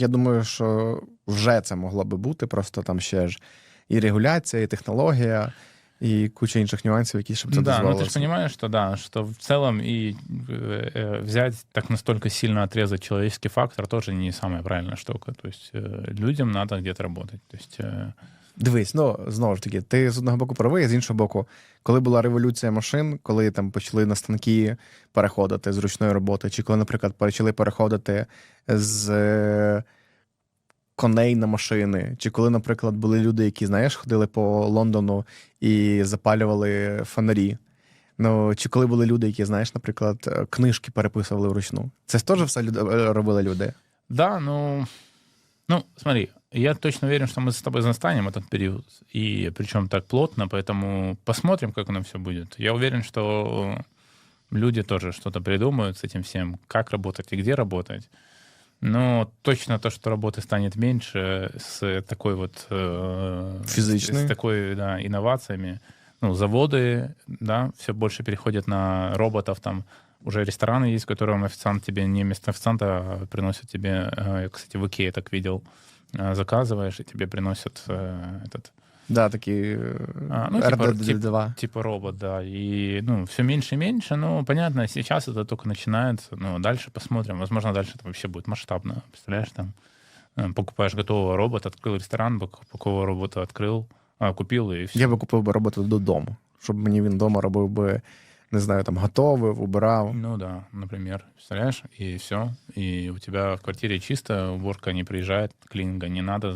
Я думаю, що вже це могло би бути, просто там ще ж і регуляція, і технологія, і куча інших нюансів, які щоб це Ну да, ну дозволило. ты же понимаешь, что да, что в целом и э, э, взять так настолько сильно отрезать человеческий фактор тоже не самая правильная штука. То есть э, людям надо где-то работать. То есть э, Дивись, ну знову ж таки, ти з одного боку правий, а з іншого боку, коли була революція машин, коли там почали на станки переходити з ручної роботи, чи коли, наприклад, почали переходити з е, коней на машини, чи коли, наприклад, були люди, які, знаєш, ходили по Лондону і запалювали фонарі. Ну, чи коли були люди, які, знаєш, наприклад, е, книжки переписували вручну. Це ж теж все люди, е, робили люди. да, ну, ну, смотри, я точно уверен, что мы с тобой застанем этот период, и причем так плотно, поэтому посмотрим, как оно все будет. Я уверен, что люди тоже что-то придумают с этим всем, как работать и где работать. Но точно то, что работы станет меньше с такой вот... э, Физичной. С, с такой, да, инновациями. Ну, заводы, да, все больше переходят на роботов, там уже рестораны есть, в котором официант тебе не вместо официанта а приносит тебе, э, я, кстати, в Икее так видел, э, заказываешь, и тебе приносят э, этот, Да, такі е, А, ну, типа, RDD2. типа робот, да, и, ну, все меньше и меньше, ну, понятно, сейчас это только начинается, ну, дальше посмотрим, возможно, дальше это вообще будет масштабно, представляешь, там, э, покупаешь готового робота, открыл ресторан, бак- такого робота открыл, а, купил, и все. Я би купив би робота додому, щоб мені він вдома робив би, не знаю, там готовив, убирав. Ну да, например, представляешь, и все, и у тебя в квартире чисто, уборка не приезжает, клининга не надо,